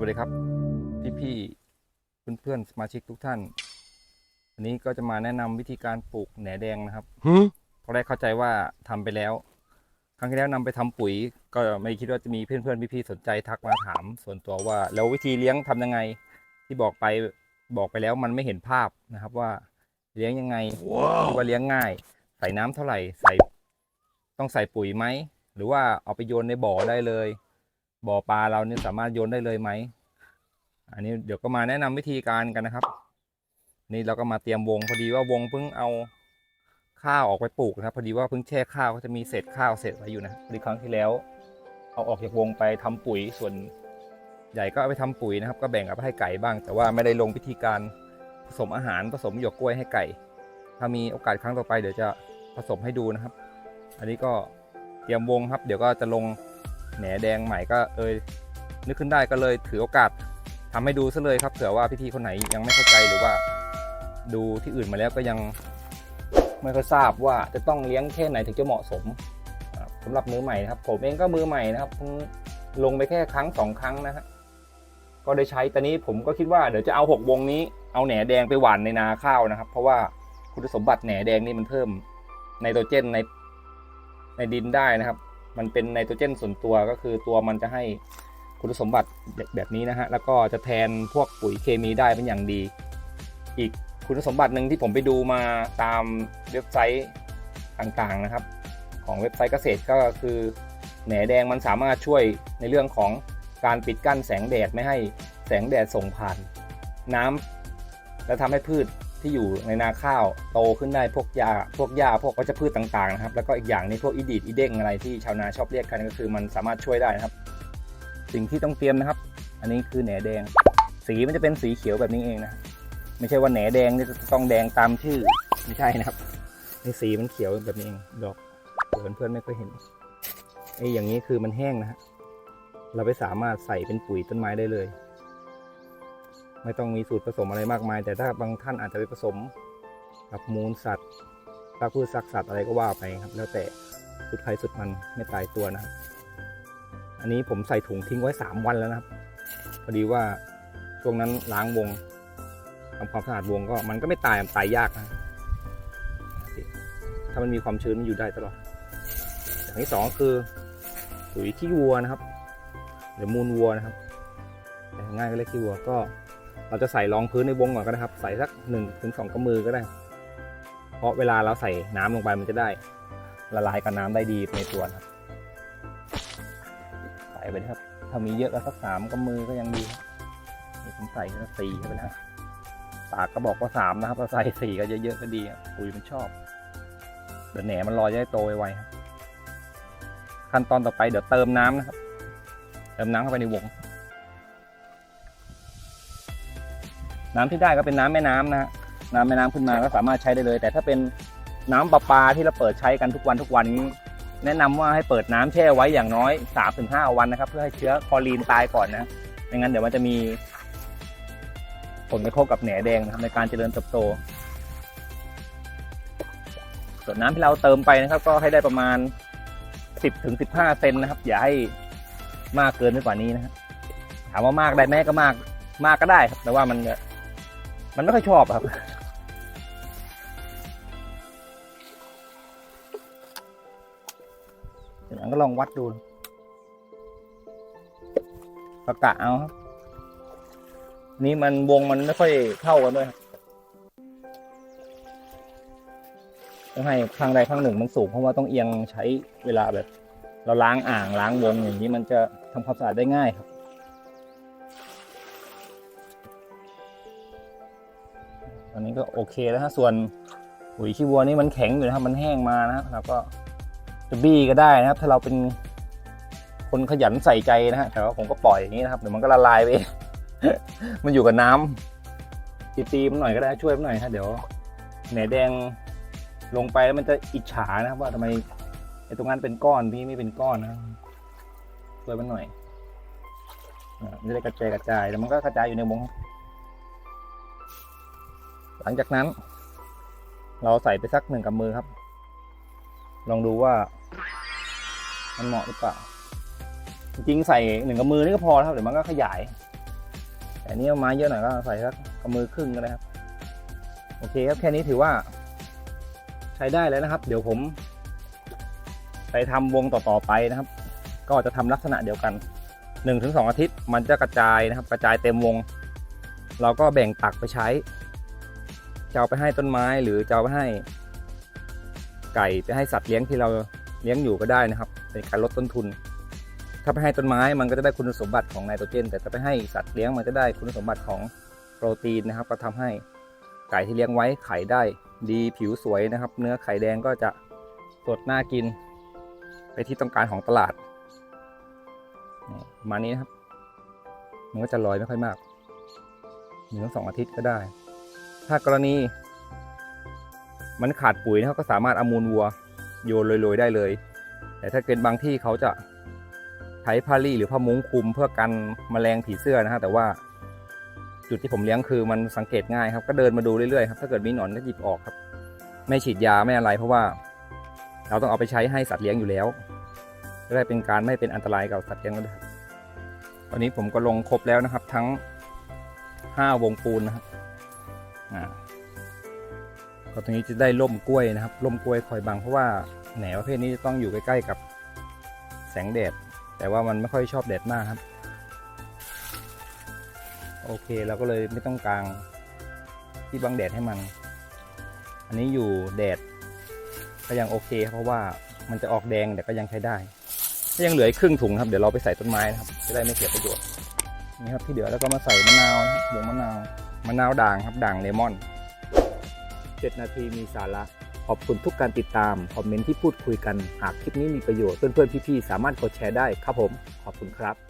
วัสดีครับ พี่ๆเพื่อนๆสมาชิกทุกท่าน วันนี้ก็จะมาแนะนำวิธีการปลูกแหนแดงนะครับตอนแรกเข้าใจว่าทำไปแล้ว ครั้งที่แล้วนำไปทำปุ๋ย ก็ไม่คิดว่าจะมีเพื่อนๆพี่ๆสนใจทักมาถาม ส่วนตัวว่า แล้ววิธีเลี้ยงทำยังไง ที่บอกไปบอกไปแล้วมันไม่เห็นภาพนะครับว่าเลี้ยงยังไงคิดว่าเลี้ยงง่าย ใส่น้ำเท่าไหร่ใส่ต้องใส่ปุ๋ยไหม หรือว่าเอาไปโยนในบ่อได้เลย บ่อปลาเราเนี่ยสามารถโยนได้เลยไหม อันนี้เดี๋ยวก็มาแนะนำวิธีการกันนะครับ นี่เราก็มาเตรียมวงพอดีว่าวงเพิ่งเอาข้าวออกไปปลูกนะครับ พอดีว่าเพิ่งแช่ข้าวก็จะมีเศษข้าวเศษอะไรอยู่นะพอดีครั้งที่แล้ว เอาออกจากวงไปทำปุ๋ยส่วนใหญ่ก็เอาไปทำปุ๋ยนะครับ ก็แบ่งเอาไปให้ไก่บ้าง แต่ว่าไม่ได้ลงวิธีการผสมอาหารผสมหยวกกล้วยให้ไก่ ถ้ามีโอกาสครั้งต่อไปเดี๋ยวจะผสมให้ดูนะครับ อันนี้ก็เตรียมวงครับ เดี๋ยวก็จะลง แหนแดงใหม่ก็เอยนึกขึ้นได้ก็เลยถือโอกาสทำให้ดูซะเลยครับเผื่อว่าพี่ๆคนไหนยังไม่เข้าใจหรือว่า ดูที่อื่นมาแล้วก็ยังไม่ค่อยทราบว่าจะต้องเลี้ยงแค่ไหนถึงจะเหมาะสมอ่าสำหรับมือใหม่นะครับผมเองก็มือใหม่นะครับลงไปแค่ครั้งสองครั้งนะฮะก็ได้ใช้ตอนนี้ผมก็คิดว่าเดี๋ยวจะเอาหกวงนี้เอาแหนแดงไปหว่านในนาข้าวนะครับ เพราะว่าคุณสมบัติแหนแดงนี่มันเพิ่มไนโตรเจนในในดินได้นะครับ มันเป็นไนโตรเจนส่วนตัวก็คือตัวมันจะให้คุณสมบัติแบบนี้นะฮะ แล้วก็จะแทนพวกปุ๋ยเคมีได้เป็นอย่างดี อีกคุณสมบัติหนึ่งที่ผมไปดูมาตามเว็บไซต์ต่างๆนะครับ ของเว็บไซต์เกษตรก็คือแหนแดงมันสามารถช่วยในเรื่องของการปิดกั้นแสงแดดไม่ให้แสงแดดส่งผ่าน น้ำและทำให้พืช ที่อยู่ในนาข้าวโตขึ้นได้พวกยาพวกหญ้าพวกวัชพืชต่างๆนะครับแล้วก็อีกอย่างนี้พวกอีดีดอีเด้งอะไรที่ชาวนาชอบเรียกกันก็คือมันสามารถช่วยได้นะครับ สิ่งที่ต้องเตรียมนะครับ อันนี้คือแหนแดง สีมันจะเป็นสีเขียวแบบนี้เองนะ ไม่ใช่ว่าแหนแดงนี่จะต้องแดงตามชื่อไม่ใช่นะครับในสีมันเขียวแบบนี้เองดอกเพื่อนเพื่อนๆไม่เคยเห็นไอ้อย่างนี้คือมันแห้งนะฮะเราไปสามารถใส่เป็นปุ๋ยต้นไม้ได้เลย ไม่ต้องมีสูตรผสมอะไรมากมาย แต่ถ้าบางท่านอาจจะไปผสมกับมูลสัตว์ซากพืชซักสัตว์อะไรก็ว่าไปครับ แล้วแต่สุดใครสุดมันไม่ตายตัวนะครับอันนี้ผมใส่ถุงทิ้งไว้สามวันแล้วนะครับ พอดีว่าช่วงนั้นล้างวงทำความสะอาดวงก็มันก็ไม่ตายมันตายยากนะถ้ามันมีความชื้นมันอยู่ได้ตลอดอย่างที่สองก็คือปุ๋ยขี้วัวนะครับ หรือมูลวัวนะครับง่ายก็เรียกขี้วัวก็ เราจะใส่รองพื้นในวงก่อนก็ได้ครับ ใส่สักหนึ่งถึงสองกำมือก็ได้ เพราะเวลาเราใส่น้ำลงไปมันจะได้ ละลายกับน้ำได้ดีในตัวครับ ใส่ไปนะครับ ถ้ามีเยอะก็สักสามกำมือก็ยังดีนี่ผมใส่แค่สี่ไปนะปากก็บอกว่าสามนะครับถ้าใส่สี่ก็เยอะๆก็ดีปุ๋ยมันชอบเดี๋ยวแหนมันลอยจะได้โตไวๆครับขั้นตอนต่อไปเดี๋ยวเติมน้ำนะครับ เติมน้ำเข้าไปในวง น้ำที่ได้ก็เป็นน้ำแม่น้ำนะฮะน้ำแม่น้ำขึ้นมาก็สามารถใช้ได้เลย แต่ถ้าเป็นน้ำประปาที่เราเปิดใช้กันทุกวันทุกวันนี้ แนะนำว่าให้เปิดน้ำแช่ไว้อย่างน้อย 3-5 วันนะครับ เพื่อให้เชื้อคอรีนตายก่อนนะไม่งั้นเดี๋ยวมันจะมีผลกระทบกับแหนแดงนะครับในการเจริญเติบโต ส่วนน้ำที่เราเติมไปนะครับ ก็ให้ได้ประมาณ 10-15 เซนนะครับ อย่าให้มากเกินไปกว่านี้นะครับถามว่ามากได้ไหมก็มากมากก็ได้ครับ แต่ว่ามันจะ มันไม่ค่อยชอบครับจากนั้นก็ลองวัดดูประกะเอาครับ นี่มันวงมันไม่ค่อยเท่ากันด้วยครับต้องให้ข้างใดข้างหนึ่งมันสูงเพราะว่าต้องเอียงใช้เวลาแบบ เราล้างอ่างล้างวงอย่างนี้มันจะทำความสะอาดได้ง่ายครับ อันนี้ก็โอเคแล้วฮะส่วนปุ๋ยขี้วัวนี่มันแข็งอยู่นะครับ มันแห้งมานะครับแล้วก็จะบี้ก็ได้นะครับ ถ้าเราเป็นคนขยันใส่ใจนะฮะแต่ว่าผมก็ปล่อยอย่างนี้นะครับเดี๋ยวมันก็ละลายไปเองมันอยู่กับน้ำตีตีมันหน่อยก็ได้ช่วยมันหน่อยฮะเดี๋ยวแหนแดงลงไปแล้วมันจะอิจฉานะครับ ว่าทำไมไอ้ตรงนั้นเป็นก้อนที่ไม่เป็นก้อนนะช่วยมันหน่อยมันจะได้กระจายกระจายแล้วมันก็กระจายอยู่ในวง หลังจากนั้น เราใส่ไปสักหนึ่งกับมือครับ ลองดูว่า มันเหมาะหรือเปล่า จริงๆใส่หนึ่งกับมือนี่ก็พอแล้วครับเดี๋ยวมันก็ขยาย แต่อันนี้เอาไม้เยอะหน่อยก็ใส่สักกำมือครึ่งก็ได้ครับ โอเคครับแค่นี้ถือว่า ใช้ได้แล้วนะครับ เดี๋ยวผม ไปทำวงต่อๆไปนะครับ ก็จะทำลักษณะเดียวกัน1นถึงสอาทิตย์มันจะกระจายนะครับ กระจายเต็มวง เราก็แบ่งตักไปใช้ จะเอาไปให้ต้นไม้หรือจะเอาไปให้ ไก่ไปให้สัตว์เลี้ยงที่เราเลี้ยงอยู่ก็ได้นะครับ เป็นการลดต้นทุน ถ้าไปให้ต้นไม้มันก็จะได้คุณสมบัติของไนโตรเจน แต่ถ้าไปให้สัตว์เลี้ยงมันจะได้คุณสมบัติของโปรตีนนะครับ ก็ทำให้ไก่ที่เลี้ยงไว้ไข่ได้ดีผิวสวยนะครับ เนื้อไข่แดงก็จะสดน่ากิน ไปที่ต้องการของตลาดประมาณนี้นะครับ มันก็จะลอยไม่ค่อยมากหนึ่งสองอาทิตย์ก็ได้ ถ้ากรณี มันขาดปุ๋ยนะครับก็สามารถเอามูลวัวโยนโรยๆได้เลย แต่ถ้าเกิดบางที่เขาจะใช้ผ้าลี่หรือผ้ามุ้งคลุมเพื่อกันแมลงผีเสื้อนะฮะแต่ว่าจุดที่ผมเลี้ยงคือมันสังเกตง่ายครับ ก็เดินมาดูเรื่อยๆครับถ้าเกิดมีหนอนก็หยิบออกครับ ไม่ฉีดยาไม่อะไร เพราะว่าเราต้องเอาไปใช้ให้สัตว์เลี้ยงอยู่แล้วจะได้เป็นการไม่เป็นอันตรายกับสัตว์เลี้ยงด้วยครับตอนนี้ผมก็ลงครบแล้วนะครับ ทั้งห้าวงปูนนะครับ ก็ตรงนี้จะได้ร่มกล้วยนะครับร่มกล้วยคอยบังเพราะว่าแหนประเภทนี้จะต้องอยู่ใกล้ๆกับแสงแดด แต่ว่ามันไม่ค่อยชอบแดดมากครับ โอเคเราก็เลยไม่ต้องกลางที่บังแดดให้มัน อันนี้อยู่แดดก็ยังโอเคครับเพราะว่ามันจะออกแดงแต่ก็ยังใช้ได้ก็ยังเหลือครึ่งถุงครับเดี๋ยวเราไปใส่ต้นไม้นะครับ จะได้ไม่เสียประโยชน์นี่ครับที่เหลือแล้วก็มาใส่มะนาวนะครับวงมะนาวมะนาวด่างครับด่างเลมอน 7 นาทีมีสาระ ขอบคุณทุกการติดตาม คอมเมนต์ที่พูดคุยกัน หากคลิปนี้มีประโยชน์เพื่อนๆพี่ๆสามารถกดแชร์ได้ครับผม ขอบคุณครับ